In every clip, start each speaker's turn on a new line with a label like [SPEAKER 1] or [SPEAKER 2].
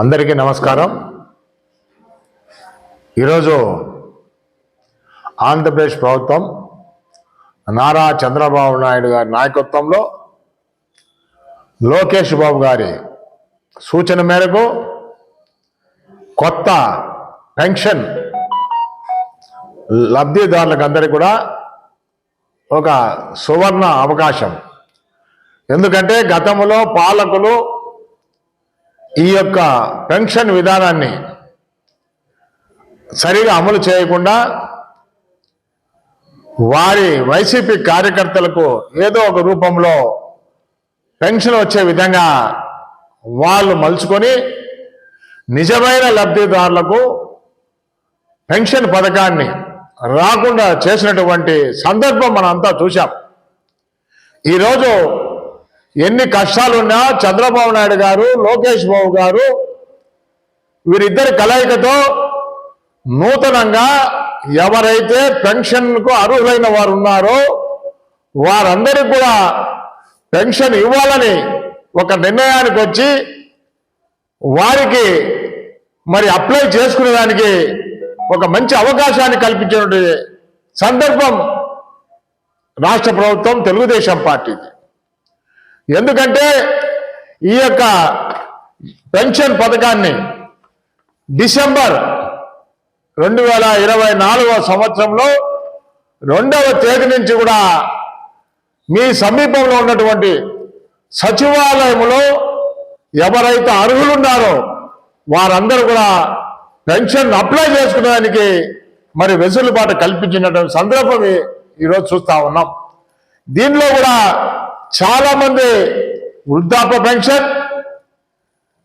[SPEAKER 1] అందరికీ నమస్కారం. ఈరోజు ఆంధ్రప్రదేశ్ ప్రభుత్వం నారా చంద్రబాబు నాయుడు గారి నాయకత్వంలో లోకేష్ బాబు గారి సూచన మేరకు కొత్త పెన్షన్ లబ్ధిదారులకు అందరికీ కూడా ఒక సువర్ణ అవకాశం. ఎందుకంటే గతంలో పాలకులు ఈ యొక్క పెన్షన్ విధానాన్ని సరిగా అమలు చేయకుండా వారి వైసీపీ కార్యకర్తలకు ఏదో ఒక రూపంలో పెన్షన్ వచ్చే విధంగా వాళ్ళు మలుచుకొని నిజమైన లబ్ధిదారులకు పెన్షన్ పథకాన్ని రాకుండా చేసినటువంటి సందర్భం మనంతా చూశాం. ఈరోజు ఎన్ని కష్టాలున్నా చంద్రబాబు నాయుడు గారు లోకేష్ బాబు గారు వీరిద్దరి కలయికతో నూతనంగా ఎవరైతే పెన్షన్కు అర్హులైన వారు ఉన్నారో వారందరికీ కూడా పెన్షన్ ఇవ్వాలని ఒక నిర్ణయానికి వచ్చి వారికి మరి అప్లై చేసుకునేదానికి ఒక మంచి అవకాశాన్ని కల్పించినటువంటి సందర్భం రాష్ట్ర ప్రభుత్వం తెలుగుదేశం పార్టీది. ఎందుకంటే ఈ యొక్క పెన్షన్ పథకాన్ని డిసెంబర్ రెండు వేల ఇరవై నాలుగవ సంవత్సరంలో రెండవ తేదీ నుంచి కూడా మీ సమీపంలో ఉన్నటువంటి సచివాలయంలో ఎవరైతే అర్హులున్నారో వారందరూ కూడా పెన్షన్ అప్లై చేసుకునేదానికి మరి వెసులుబాటు కల్పించినటువంటి సందర్భం ఈరోజు చూస్తా ఉన్నాం. దీనిలో కూడా చాలా మంది వృద్ధాప్య పెన్షన్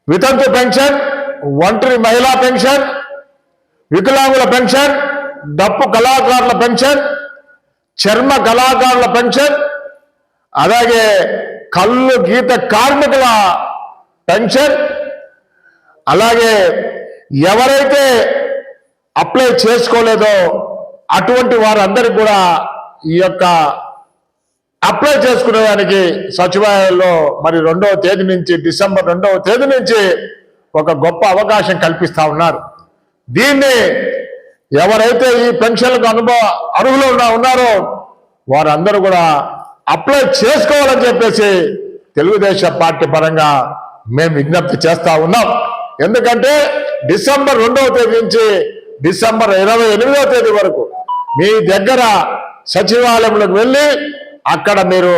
[SPEAKER 1] వితంతు పెన్షన్ ఒంటరి మహిళా పెన్షన్ వికలాంగుల పెన్షన్ డప్పు కళాకారుల పెన్షన్ చర్మ కళాకారుల పెన్షన్ అలాగే కళ్ళు గీత కార్మికుల పెన్షన్ అలాగే ఎవరైతే అప్లై చేసుకోలేదో అటువంటి వారందరికీ కూడా ఈ యొక్క అప్లై చేసుకునేదానికి సచివాలయంలో మరి రెండవ తేదీ నుంచి డిసెంబర్ రెండవ తేదీ నుంచి ఒక గొప్ప అవకాశం కల్పిస్తా ఉన్నారు. దీన్ని ఎవరైతే ఈ పెన్షన్లకు అనుభవ అర్హులు ఉన్నారో వారందరూ కూడా అప్లై చేసుకోవాలని చెప్పేసి తెలుగుదేశం పార్టీ పరంగా మేము విజ్ఞప్తి చేస్తా ఉన్నాం. ఎందుకంటే డిసెంబర్ రెండవ తేదీ నుంచి డిసెంబర్ ఇరవై ఎనిమిదవ తేదీ వరకు మీ దగ్గర సచివాలయంలోకి వెళ్ళి అక్కడ మీరు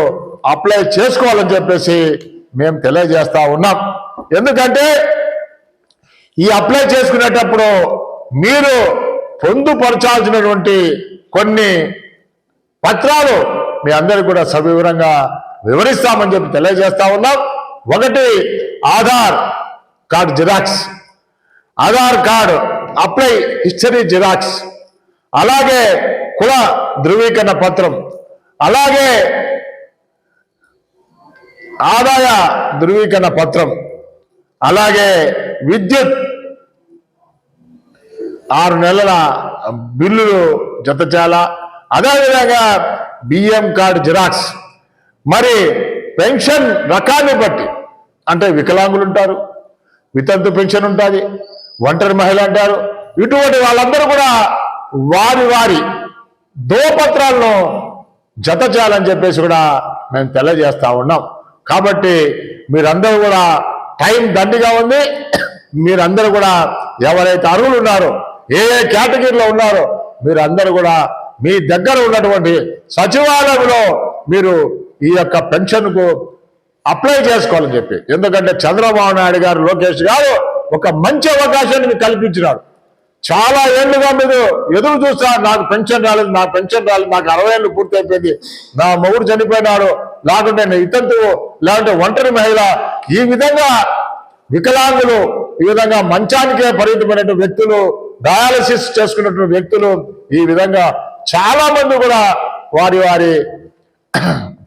[SPEAKER 1] అప్లై చేసుకోవాలని చెప్పేసి మేము తెలియజేస్తా ఉన్నాం. ఎందుకంటే ఈ అప్లై చేసుకునేటప్పుడు మీరు పొందుపరచాల్సినటువంటి కొన్ని పత్రాలు మీ అందరికి కూడా సవివరంగా వివరిస్తామని చెప్పి తెలియజేస్తా ఉన్నాం. ఒకటి Aadhaar card xerox. Aadhaar card apply history xerox. అలాగే కుల ధృవీకరణ పత్రం. అలాగే ఆదాయ ధృవీకరణ పత్రం అలాగే విద్యుత్ ఆరు నెలల బిల్లులు జత చేయాలా అదేవిధంగా బియ్యం కార్డు జిరాక్స్. మరి పెన్షన్ రకాన్ని బట్టి అంటే వికలాంగులు ఉంటారు వితంతు పెన్షన్ ఉంటుంది ఒంటరి మహిళ అంటారు ఇటువంటి వాళ్ళందరూ కూడా వారి వారి దోపత్రాలను జత చేయాలని చెప్పేసి కూడా మేము తెలియజేస్తూ ఉన్నాం. కాబట్టి మీరందరూ కూడా టైం దండిగా ఉంది. మీరందరూ కూడా ఎవరైతే అర్హులు ఉన్నారో ఏ ఏ కేటగిరీలో ఉన్నారో మీరందరూ కూడా మీ దగ్గర ఉన్నటువంటి సచివాలయంలో మీరు ఈ యొక్క పెన్షన్కు అప్లై చేసుకోవాలని చెప్పి. ఎందుకంటే చంద్రబాబు నాయుడు గారు లోకేష్ గారు ఒక మంచి అవకాశాన్ని మీకు కల్పించినారు. చాలా ఏళ్ళుగా మీరు ఎదురు చూస్తా నాకు పెన్షన్ రాలేదు నాకు పెన్షన్ రాలేదు నాకు అరవై ఏళ్ళు పూర్తి అయిపోయింది నా మొగుడు చనిపోయినాడు లేకుంటే నేను ఇతంతు లేకుంటే ఒంటరి మహిళ. ఈ విధంగా వికలాంగులు ఈ విధంగా మంచానికే పరిమితమైనటువంటి వ్యక్తులు డయాలసిస్ చేసుకున్నటువంటి వ్యక్తులు ఈ విధంగా చాలా మంది కూడా వారి వారి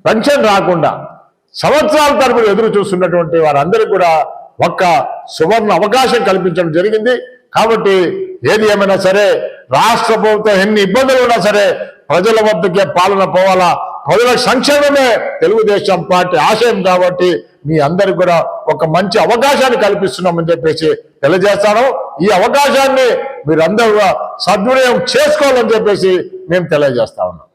[SPEAKER 1] పెన్షన్ రాకుండా సంవత్సరాల తరపున ఎదురు చూస్తున్నటువంటి వారందరికీ కూడా ఒక్క సువర్ణ అవకాశం కల్పించడం జరిగింది. కాబట్టి ఏది ఏమైనా సరే రాష్ట్ర ప్రభుత్వం ఎన్ని ఇబ్బందులు ఉన్నా సరే ప్రజల వద్దకే పాలన పోవాలా? ప్రజల సంక్షేమమే తెలుగుదేశం పార్టీ ఆశయం కాబట్టి మీ అందరికి కూడా ఒక మంచి అవకాశాన్ని కల్పిస్తున్నామని చెప్పేసి తెలియజేస్తాను. ఈ అవకాశాన్ని మీరందరూ సద్వినియోగం చేసుకోవాలని చెప్పేసి మేము తెలియజేస్తా ఉన్నాం.